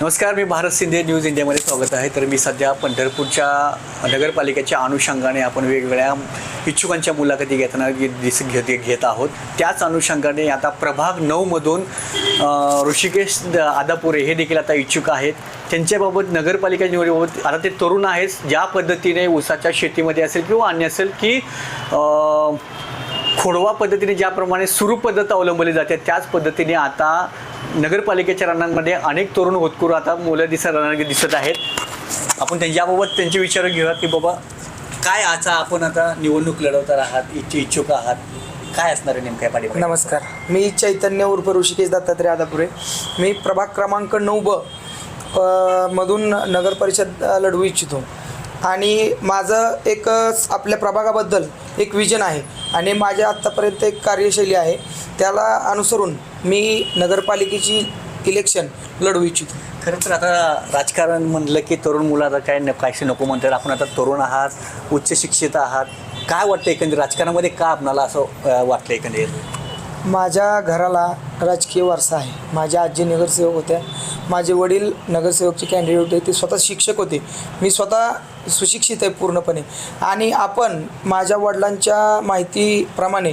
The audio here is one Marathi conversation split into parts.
नमस्कार मी भारत शिंदे न्यूज इंडियामध्ये स्वागत आहे. तर मी सध्या पंढरपूरच्या नगरपालिकेच्या अनुषंगाने आपण वेगवेगळ्या इच्छुकांच्या मुलाखती घेताना घे- दिस घेत घेत आहोत. त्याच अनुषंगाने आता प्रभाग नऊमधून ऋषिकेश द- आदापुरे हे देखील आता इच्छुक आहेत. त्यांच्याबाबत नगरपालिका निवडीबाबत आता ते तरुण आहेत. ज्या पद्धतीने ऊसाच्या शेतीमध्ये असेल किंवा अन्य असेल की खोडवा पद्धतीने ज्याप्रमाणे सुरू पद्धत अवलंबली जाते त्याच पद्धतीने आता नगरपालिकेच्या रानांमध्ये अनेक तरुण होतकरू आता मुलं दिसत राहणार दिसत आहेत. आपण त्यांच्याबाबत त्यांचे विचार घेऊया की बाबा काय आता आपण आता निवडणूक लढवणार आहात इच्छ इच्छुक आहात? काय असणार आहे नेमक्या पाठीमागे? नमस्कार. मी चैतन्य उर्फ ऋषिकेश दत्तात्रय आदापुरे. मी प्रभाग क्रमांक नऊ ब मधून नगर परिषद लढवू इच्छितो. आणि माझं एक आपल्या प्रभागाबद्दल एक विजन आहे. आणि माझ्या आत्तापर्यंत एक कार्यशैली आहे. त्याला अनुसरून मी नगरपालिकेची इलेक्शन लढवू इच्छितो. खरं तर आता राजकारण म्हणलं की तरुण मुलं आता काय न काहीशी नको म्हणतात. आपण आता तरुण आहात उच्च शिक्षित आहात. काय वाटतं एकंदरीत? राजकारणामध्ये का आपणाला असं अ, वाटलं एकंदरीत? माझ्या घराला राजकीय वारसा आहे. माझ्या आजी नगरसेवक होत्या. माझे वडील नगरसेवकचे कॅन्डिडेट होते. ते स्वतः शिक्षक होते. मी स्वतः सुशिक्षित आहे पूर्णपणे. आणि आपण माझ्या वडिलांच्या माहितीप्रमाणे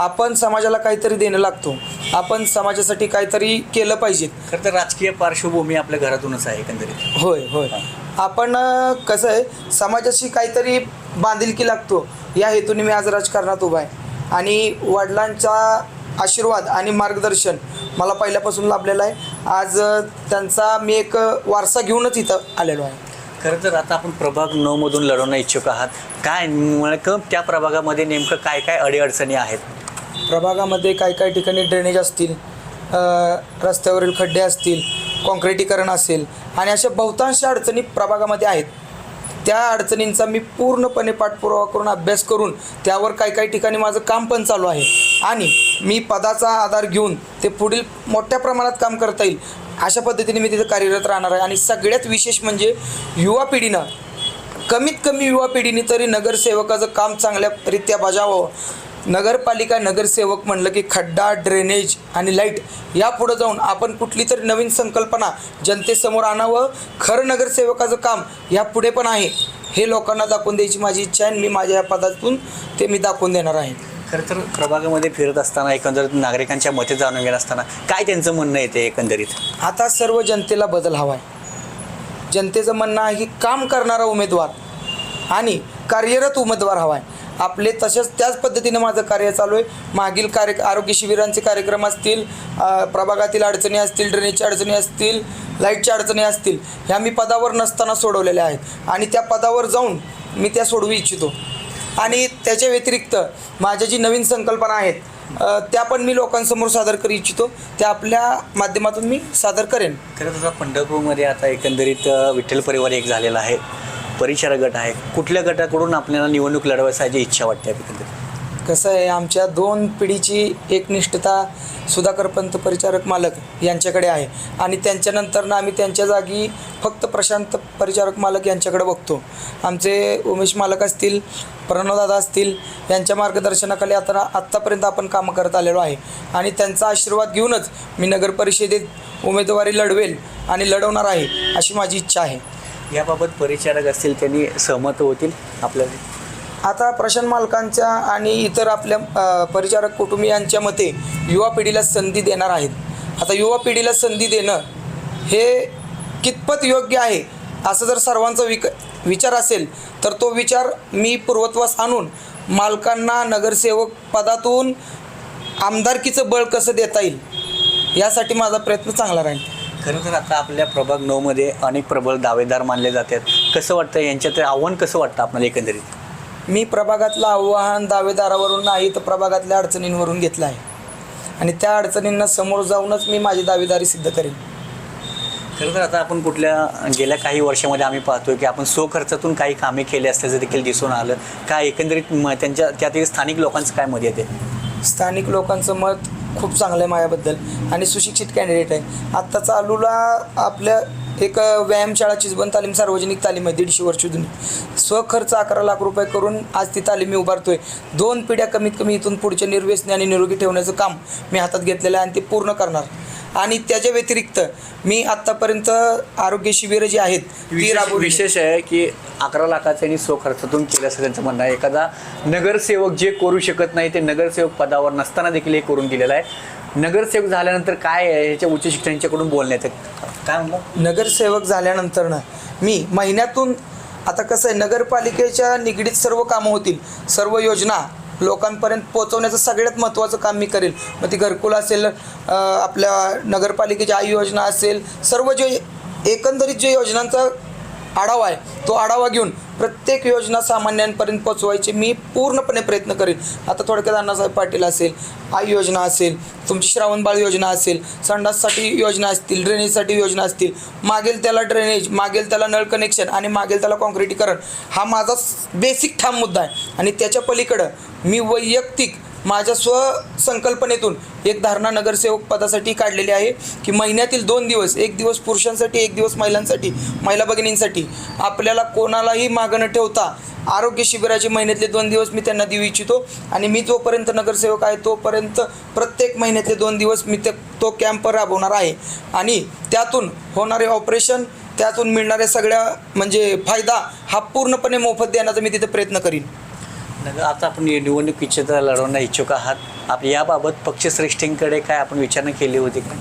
आपण समाजाला काहीतरी देणं लागतो. आपण समाजासाठी काहीतरी केलं पाहिजे खरं तर राजकीय पार्श्वभूमी आपल्या घरातूनच आहे एकंदरीत. होय होय. आपण अ, कसं आहे समाजाशी काहीतरी बांधिलकी लागतो. या हेतूने मी आज राजकारणात उभा आहे. आणि वडिलांचा आशीर्वाद आणि मार्गदर्शन मला पहिल्यापासून लाभलेलं आहे. आज अ, त्यांचा मी एक अ, वारसा घेऊनच इथं आलेलो आहे. खरं तर आता आपण प्रभाग नऊ मधून लढवणं इच्छुक आहात. काय नेमकं त्या प्रभागामध्ये नेमकं काय काय अडीअडचणी आहेत? प्रभागामध्ये काही काही ठिकाणी ड्रेनेज असतील रस्त्यावरील खड्डे असतील कॉन्क्रिटीकरण असेल आणि अशा बहुतांश अडचणी प्रभागामध्ये आहेत. त्या अडचणींचा मी पूर्णपणे पाठपुरावा करून अभ्यास करून त्यावर काही काही ठिकाणी माझं काम पण चालू आहे. आणि मी पदाचा आधार घेऊन ते पुढील मोठ्या प्रमाणात काम करता येईल अशा पद्धतीने मी तिथं कार्यरत राहणार आहे. आणि सगळ्यात विशेष म्हणजे युवा पिढीनं कमीत कमी युवा पिढीने तरी नगरसेवकाचं काम चांगल्यारीत्या बजावावं. नगरपालिका नगरसेवक म्हणलं की खड्डा ड्रेनेज आणि लाइट या पुढं जाऊन आपण कुठली तरी नवीन संकल्पना जनतेसमोर आणावं. खरं नगरसेवकाचं काम या पुढे पण आहे. हे लोकांना दाखवून द्यायची माझी इच्छा आहे मी माझ्या या पदातून ते मी दाखवून देणार आहे. खरं तर प्रभागामध्ये फिरत असताना एकंदरीत नागरिकांच्या मते जाणून घेत असताना काय त्यांचं म्हणणं येते एकंदरीत? आता सर्व जनतेला बदल हवा आहे. जनतेचं म्हणणं आहे की काम करणारा उमेदवार आणि कार्यरत उमेदवार हवा आहे. आपले तसेच त्याच पद्धतीने माझं कार्य चालू आहे. मागील कार्य आरोग्य शिबिरांचे कार्यक्रम असतील प्रभागातील अडचणी असतील ड्रेनेजच्या अडचणी असतील लाईटच्या अडचणी असतील ह्या मी पदावर नसताना सोडवलेल्या आहेत. आणि त्या पदावर जाऊन मी त्या सोडवू इच्छितो. आणि त्याच्या व्यतिरिक्त माझ्या जी नवीन संकल्पना आहेत त्या पण मी लोकांसमोर सादर करू इच्छितो. त्या आपल्या माध्यमातून मी सादर करेन. खरं तर पंढरपूरमध्ये आता एकंदरीत विठ्ठल परिवार एक झालेला आहे. परिचार गट आहे. कुठल्या गटाकडून आपल्याला निवडणूक लढवायची इच्छा वाटते एकंदरीत कसं आहे आमच्या दोन पिढीची एकनिष्ठता सुधाकर पंत परिचारक मालक यांच्याकडे आहे. आणि त्यांच्यानंतरनं आम्ही त्यांच्या जागी फक्त प्रशांत परिचारक मालक यांच्याकडे बघतो. आमचे उमेश मालक असतील प्रणवदादा असतील यांच्या मार्गदर्शनाखाली आता आत्तापर्यंत आपण कामं करत आलेलो आहे. आणि त्यांचा आशीर्वाद घेऊनच मी नगर परिषदेत उमेदवारी लढवेल आणि लढवणार आहे अशी माझी इच्छा आहे. याबाबत परिचारक असतील त्यांनी सहमत होतील आपल्याला. आता प्रशांत मालकांच्या आणि इतर आपल्या अ, परिचारक कुटुंबियांच्या मते युवा पिढीला संधी देणार आहेत. आता युवा पिढीला संधी देणं हे कितपत योग्य आहे असं जर सर्वांचा विक विचार असेल तर तो विचार मी पूर्वत्वास आणून मालकांना नगरसेवक पदातून आमदारकीचं बळ कसं देता येईल यासाठी माझा प्रयत्न चांगला राहील. खरं तर आता आपल्या प्रभाग नऊमध्ये अनेक प्रबळ दावेदार मानले जातात कसं वाटतं यांच्यात आव्हान कसं वाटतं आपल्याला एकंदरीत? मी प्रभागातलं आव्हान दावेदारावरून नाही तर प्रभागातल्या अडचणींवरून घेतलं आहे. आणि त्या अडचणींना समोर जाऊनच मी माझी दावेदारी सिद्ध करेन. खरं तर आता आपण कुठल्या गेल्या काही वर्षामध्ये आम्ही पाहतोय की आपण स्वखर्चातून काही कामे केली असल्याचं देखील दिसून आलं. काय एकंदरीत म- त्यांच्या त्यातील स्थानिक लोकांचं काय मत येते स्थानिक लोकांचं मत खूप चांगलं आहे माझ्याबद्दल. आणि सुशिक्षित कॅन्डिडेट आहे. आत्ता चालूला आपल्या एक व्यायामशाळाची व्यायामशाळा तालीम सार्वजनिक तालीम आहे दीडशे वर्ष जुनी. स्वखर्च अकरा लाख रुपये करून आज ती तालीम मी उभारतोय. दोन पिढ्या कमीत कमी इथून पुढच्या निर्व्यसने आणि निरोगी ठेवण्याचं काम मी हातात घेतलेलं आहे आणि ते पूर्ण करणार. आणि त्याच्या व्यतिरिक्त मी आत्तापर्यंत आरोग्य शिबिरं जी आहेत ती विशेष राबवली विशेष आहे की अकरा लाखाचं यांनी स्वखर्चातून केलं असं त्यांचं म्हणणं आहे. एखादा नगरसेवक जे करू शकत नाही ते नगरसेवक पदावर नसताना देखील हे करून दिलेलं आहे. नगरसेवक झाल्यानंतर काय आहे ह्याच्या उच्च शिक्षणाच्याकडून बोलण्यात येतं काय म्हणलं? नगरसेवक झाल्यानंतर ना मी महिन्यातून आता कसं आहे नगरपालिकेच्या निगडीत सर्व कामं होतील सर्व योजना लोकांपर्यंत पोहोचवण्याचं सगळ्यात महत्त्वाचं काम मी करेल. मग ती घरकुल असेल आपल्या नगरपालिकेची आई योजना असेल सर्व जे एकंदरीत जे योजनांचा आढावा आहे. तो आढावा घेऊन प्रत्येक योजना सामान्यांपर्यंत पोचवायची मी पूर्णपणे प्रयत्न करेन. आता थोडक्यात अण्णासाहेब पाटील असेल आई योजना असेल तुमची श्रावणबाळ योजना असेल संडाससाठी योजना असतील ड्रेनेजसाठी योजना असतील मागेल त्याला ड्रेनेज मागेल त्याला नळ कनेक्शन आणि मागेल त्याला कॉन्क्रिटीकरण हा माझा बेसिक ठाम मुद्दा आहे. आणि त्याच्या पलीकडं मी वैयक्तिक माझ्या स्वसंकल्पनेतून एक धारणा नगरसेवक पदासाठी काढलेली आहे की महिन्यातील दोन दिवस एक दिवस पुरुषांसाठी एक दिवस महिलांसाठी महिला भगिनींसाठी आपल्याला कोणालाही मागं न ठेवता आरोग्य शिबिराचे महिन्यातले दोन दिवस मी त्यांना देऊ इच्छितो. आणि मी जोपर्यंत नगरसेवक आहे तोपर्यंत प्रत्येक महिन्यातले दोन दिवस मी ते तो कॅम्प राबवणार आहे. आणि त्यातून होणारे ऑपरेशन त्यातून मिळणाऱ्या सगळ्या म्हणजे फायदा हा पूर्णपणे मोफत देण्याचा मी तिथे प्रयत्न करीन. नगर आता आपण निवडणूक इच्छिता लढवणं इच्छुक आहात. आप याबाबत पक्षश्रेष्ठींकडे काय आपण विचारणा केली होती का?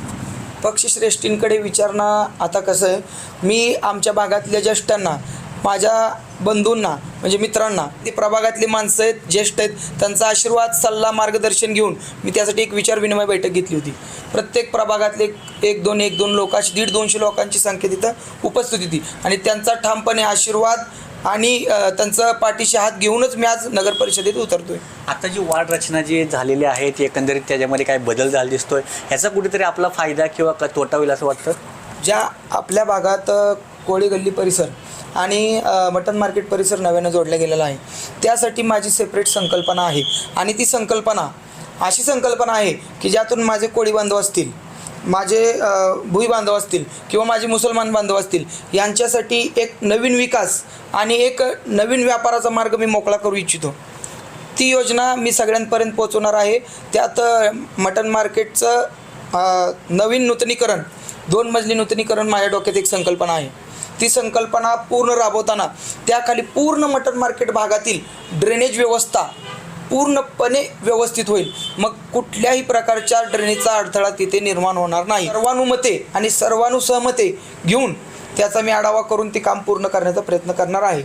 पक्षश्रेष्ठींकडे विचारणा आता कसं आहे मी आमच्या भागातल्या ज्येष्ठांना माझ्या बंधूंना म्हणजे मित्रांना ते प्रभागातली माणसं आहेत ज्येष्ठ आहेत त्यांचा आशीर्वाद सल्ला मार्गदर्शन घेऊन मी त्यासाठी एक विचार विनिमय बैठक घेतली होती. प्रत्येक प्रभागातले एक दोन एक दोन लोकांची दीड दोनशे लोकांची संख्या तिथं उपस्थित होती. आणि त्यांचा ठामपणे आशीर्वाद आणि त्यांचं पाठीशी हात घेऊनच मी आज नगर परिषदेत उतरतोय. आता जी वाढ रचना जी झालेली आहे ती एकंदरीत त्याच्यामध्ये काय बदल झाला दिसतोय ह्याचा कुठेतरी आपला फायदा किंवा क- तोटा होईल असं वाटतं? ज्या आपल्या भागात कोळी गल्ली परिसर आणि मटन मार्केट परिसर नव्यानं जोडला गेलेला आहे त्यासाठी माझी सेपरेट संकल्पना आहे. आणि ती संकल्पना अशी संकल्पना आहे की ज्यातून माझे कोळी बांधव असतील माझे भुई बांधव असतील किंवा माझे मुसलमान बांधव असतील यांच्यासाठी एक नवीन विकास आणि एक नवीन व्यापाराचा मार्ग मी मोकळा करू इच्छितो. ती योजना मी सगळ्यांपर्यंत पोहोचवणार आहे. त्यात मटन मार्केटचं नवीन नूतनीकरण दोन मजली नूतनीकरण माझ्या डोक्यात एक संकल्पना आहे. ती संकल्पना पूर्ण राबवताना त्याखाली पूर्ण मटन मार्केट भागातील ड्रेनेज व्यवस्था पूर्णपणे व्यवस्थित होईल. मग कुठल्याही प्रकारच्या ड्रेनेजचा अडथळा तिथे निर्माण होणार नाही. सर्वानुमते आणि सर्वानुसहमते घेऊन त्याचा मी आढावा करून ते काम पूर्ण करण्याचा प्रयत्न करणार आहे.